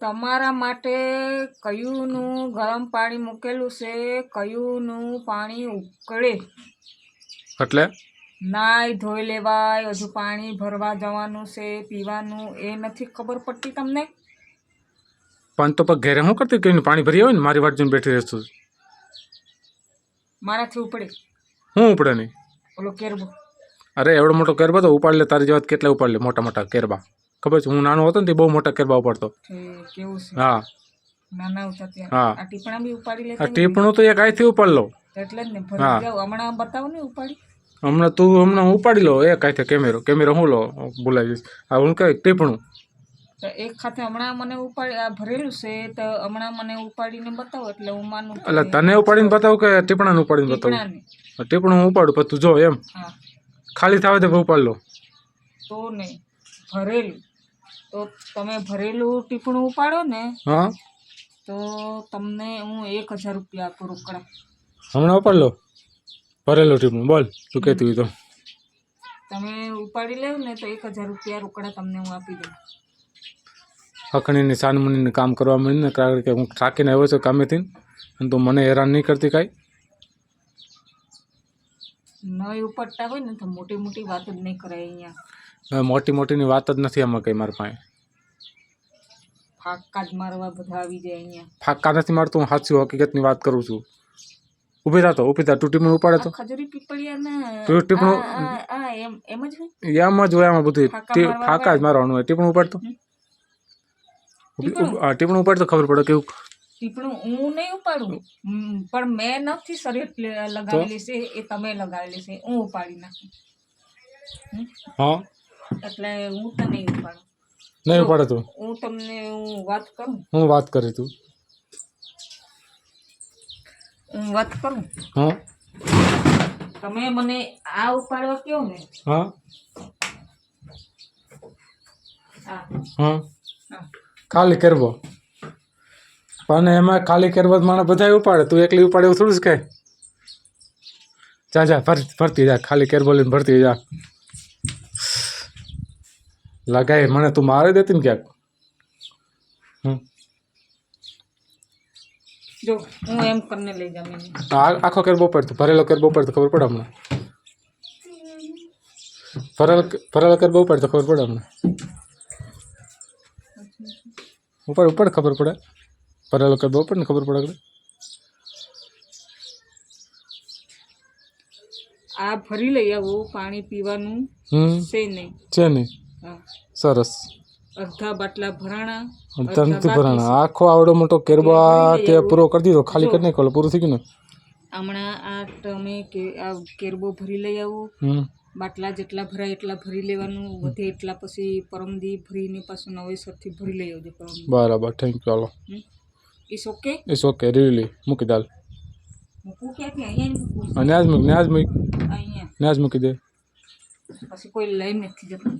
તમારા માટે કયુંનું ગરમ પાણી મૂકેલું છે કયુંનું પાણી ઉકળે. એટલે? નાય ધોઈ લેવાય હજુ પાણી ભરવા જવાનું છે પીવાનું એ નથી ખબર પડતી તમને? પણ તો પછી ઘેરે શું કરતી કયું પાણી ભરી આવે ને મારી વાત જોઈને બેઠી રહેશું મારાથી ઉપડે. હું ઉપડે નહીં? ઓલો કેરબો. અરે એવડો મોટો કેરબા તો ઉપાડ લે તારી જેવા કેટલા ઉપાડ લે મોટા મોટા કેરબા. ખબર છે? હું નાનો હતો ને તે બહુ મોટા કેરબા છે? હા. નાના હતા ત્યાં. હા. ટીપણા બી ઉપાડી લેતા? ટીપણું તો એક આઈથી ઉપાડ લો. એટલે જ ને હમણાં બતાવો ને ઉપાડી. હમણાં તું હમણાં ઉપાડી લો. એક આઈથી કેમેરો. કેમેરો હું લો? બોલાવી દઈશ આ હું કહેવાય ટીપણું. એક ખાતે હમણાં મને ઉપાડી આ ભરેલું છે તો હમણાં મને ઉપાડીને બતાવો એટલે હું માનું એટલે તને ઉપાડીને બતાવું કે ટીપણાને ઉપાડીને બતાવું? ટીપણું ઉપાડું પછી તું જો એમ. ખાલી થાવે તો ઉપાડ લો. તો નહીં. ભરેલું. તો તમે ભરેલું ટીપણું ઉપાડો ને હા. તો તમને હું એક હજાર રૂપિયા આપું રોકડા. હમણાં ઉપાડ લો. ભરેલું ટીપણું બોલ શું કહેતી હોય તો. તમે ઉપાડી લેવ ને તો એક હજાર રૂપિયા રોકડા તમને હું આપી દઉં. હખણીની સાનમુનીને કામ કરવા મળીને કારણ કે હું થાકીને આવ્યો છું કામેથી અને તું મને હેરાન નહીં કરતી કાંઈ. નહીં ઉપાડતા હોય ને તો મોટી મોટી વાત જ નહીં કરાય અહીંયા. મોટી મોટીની વાત જ નથી આમાં કંઈ મારા પાસે. ફાકા જ મારવા બધા આવી જાય અહીંયા. ફાકા નથી મારતું હું સાચી હકીકતની વાત કરું છું. ઊભી થા તો ઊભી થા. તૂટી પણ ઉપાડે તો. ખજૂરી પીપળિયા તૂટી પણ એમ એમ જ હોય? એમ જ હોય આમાં બધું. ફાકા જ મારવાનું હોય. ટીપણું ઉપાડતો ટીપણું? ઉપાડતો ખબર પડે કેવું ટીપણું હું નહીં ઉપાડું. પણ મેં નથી શરીર લગાવેલી છે એ તમે લગાવેલી છે હું ઉપાડી નાખું? હા. એટલે હું તો નહીં ઉપાડું. નહીં ઉપાડે તું? હું તમને હું વાત કરું? હું વાત કરી તું. હું વાત કરું? હા. તમે મને આ ઉપાડવા કહો ને? હા. હા. હા. ખાલી કરવો. પણ એમાં ખાલી કરવો માણસ બધા ઉપાડે. તું એકલી ઉપાડે એવું થોડું જ કહે. જા જા ભર ભરતી જા ખાલી કેર બોલીને ભરતી જા. લગાય મને તું મારી દેતી ને ક્યાંક? જો હું એમ કરીને લઈ જાઉં એને. આ આખો કેરબો પડતો ભરેલો કેરબો પડતો ખબર પડે હમણાં ભરેલો ભરેલો કેરબો પડતો ખબર પડે હમણાં ઉપર ઉપર ખબર પડે. ભરેલો કેરબો પડે ને ખબર પડે આ ભરી લઈ આવો પાણી પીવાનું છે નહીં. છે નહીં? સરસ. અડધા બાટલા ભરાણા તનથી ભરાણા. આખો આવડો મોટો કેરબો તે પૂરો કરી દીધો. ખાલી કરી નાખો પૂરું થઈ ગયું ને? હમણાં આ તમે કે આ કેરબો ભરી લઈ આવો. બાટલા જેટલા ભરાય એટલા ભરી લેવાનું. વધે એટલા પછી પરમદી ભરીને પાછું નવેસરથી ભરી લઈ આવજો બરાબર થેન્ક યુ ચાલો is okay it's okay really મૂકી દાલ મૂકું કે અહીંયા આજ મૂક ને આજ મૂક અહીંયા ને આજ મૂકી દે પછી કોઈ લઈ નથી જતું